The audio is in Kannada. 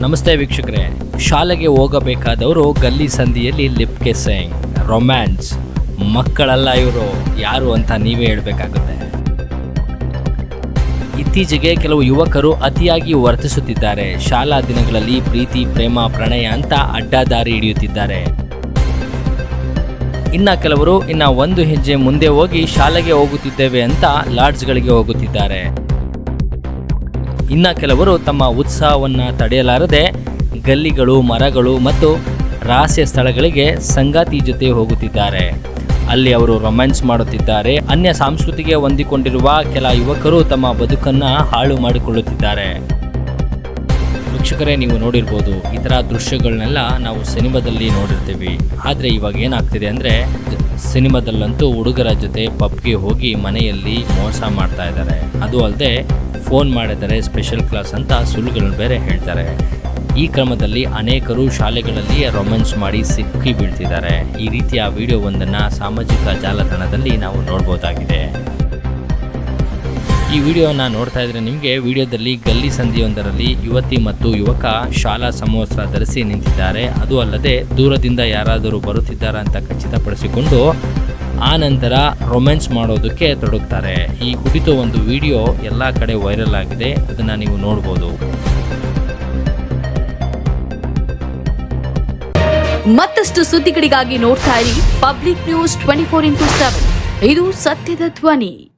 ನಮಸ್ತೆ ವೀಕ್ಷಕರೇ. ಶಾಲೆಗೆ ಹೋಗಬೇಕಾದವರು ಗಲ್ಲಿ ಸಂಧಿಯಲ್ಲಿ ಲಿಪ್ ಕಿಸ್ಸಿಂಗ್ ರೊಮ್ಯಾನ್ಸ್, ಮಕ್ಕಳಲ್ಲ ಇವರು, ಯಾರು ಅಂತ ನೀವೇ ಹೇಳಬೇಕಾಗುತ್ತೆ. ಇತ್ತೀಚೆಗೆ ಕೆಲವು ಯುವಕರು ಅತಿಯಾಗಿ ವರ್ತಿಸುತ್ತಿದ್ದಾರೆ. ಶಾಲಾ ದಿನಗಳಲ್ಲಿ ಪ್ರೀತಿ, ಪ್ರೇಮ, ಪ್ರಣಯ ಅಂತ ಅಡ್ಡದಾರಿ ಹಿಡಿಯುತ್ತಿದ್ದಾರೆ. ಇನ್ನ ಕೆಲವರು ಇನ್ನ ಒಂದು ಹೆಜ್ಜೆ ಮುಂದೆ ಹೋಗಿ ಶಾಲೆಗೆ ಹೋಗುತ್ತಿದ್ದೇವೆ ಅಂತ ಲಾಡ್ಜ್ಗಳಿಗೆ ಹೋಗುತ್ತಿದ್ದಾರೆ. ಇನ್ನ ಕೆಲವರು ತಮ್ಮ ಉತ್ಸಾಹವನ್ನು ತಡೆಯಲಾರದೆ ಗಲ್ಲಿಗಳು, ಮರಗಳು ಮತ್ತು ರಹಸ್ಯ ಸ್ಥಳಗಳಿಗೆ ಸಂಗಾತಿ ಜೊತೆ ಹೋಗುತ್ತಿದ್ದಾರೆ. ಅಲ್ಲಿ ಅವರು ರೊಮ್ಯಾನ್ಸ್ ಮಾಡುತ್ತಿದ್ದಾರೆ. ಅನ್ಯ ಸಂಸ್ಕೃತಿಗೆ ಹೊಂದಿಕೊಂಡಿರುವ ಕೆಲ ಯುವಕರು ತಮ್ಮ ಬದುಕನ್ನು ಹಾಳು ಮಾಡಿಕೊಳ್ಳುತ್ತಿದ್ದಾರೆ. ವೀಕ್ಷಕರೇ, ನೀವು ನೋಡಿರ್ಬೋದು ಈ ಥರ ದೃಶ್ಯಗಳನ್ನೆಲ್ಲ ನಾವು ಸಿನಿಮಾದಲ್ಲಿ ನೋಡಿರ್ತೀವಿ. ಆದರೆ ಇವಾಗ ಏನಾಗ್ತಿದೆ ಅಂದರೆ, ಸಿನಿಮಾದಲ್ಲಂತೂ ಹುಡುಗರ ಜೊತೆ ಪಬ್ಗೆ ಹೋಗಿ ಮನೆಯಲ್ಲಿ ಮೋಸ ಮಾಡ್ತಾ ಇದ್ದಾರೆ. ಅದು ಅಲ್ಲದೆ ಫೋನ್ ಮಾಡಿದರೆ ಸ್ಪೆಷಲ್ ಕ್ಲಾಸ್ ಅಂತ ಸುಳ್ಳುಗಳನ್ನು ಬೇರೆ ಹೇಳ್ತಾರೆ. ಈ ಕ್ರಮದಲ್ಲಿ ಅನೇಕರು ಶಾಲೆಗಳಲ್ಲಿ ರೊಮ್ಯಾನ್ಸ್ ಮಾಡಿ ಸಿಕ್ಕಿ ಬೀಳ್ತಿದ್ದಾರೆ. ಈ ರೀತಿಯ ವಿಡಿಯೋವೊಂದನ್ನು ಸಾಮಾಜಿಕ ಜಾಲತಾಣದಲ್ಲಿ ನಾವು ನೋಡ್ಬೋದಾಗಿದೆ. ಈ ವಿಡಿಯೋನ ನೋಡ್ತಾ ಇದ್ರೆ ನಿಮಗೆ ವಿಡಿಯೋದಲ್ಲಿ ಗಲ್ಲಿ ಸಂಧಿಯೊಂದರಲ್ಲಿ ಯುವತಿ ಮತ್ತು ಯುವಕ ಶಾಲಾ ಸಮವಸ್ತ್ರ ಧರಿಸಿ ನಿಂತಿದ್ದಾರೆ. ಅದು ಅಲ್ಲದೆ ದೂರದಿಂದ ಯಾರಾದರೂ ಬರುತ್ತಿದ್ದಾರಾ ಅಂತ ಖಚಿತಪಡಿಸಿಕೊಂಡು ಆ ನಂತರ ರೊಮ್ಯಾನ್ಸ್ ಮಾಡೋದಕ್ಕೆ ತೊಡಗ್ತಾರೆ. ಈ ಕುರಿತು ಒಂದು ವಿಡಿಯೋ ಎಲ್ಲ ಕಡೆ ವೈರಲ್ ಆಗಿದೆ. ಅದನ್ನು ನೀವು ನೋಡ್ಬೋದು. ಮತ್ತಷ್ಟು ಸುದ್ದಿಗಳಿಗಾಗಿ ನೋಡ್ತಾ ಇರಿ public news twenty four into seven. ಇದು ಸತ್ಯದ ಧ್ವನಿ.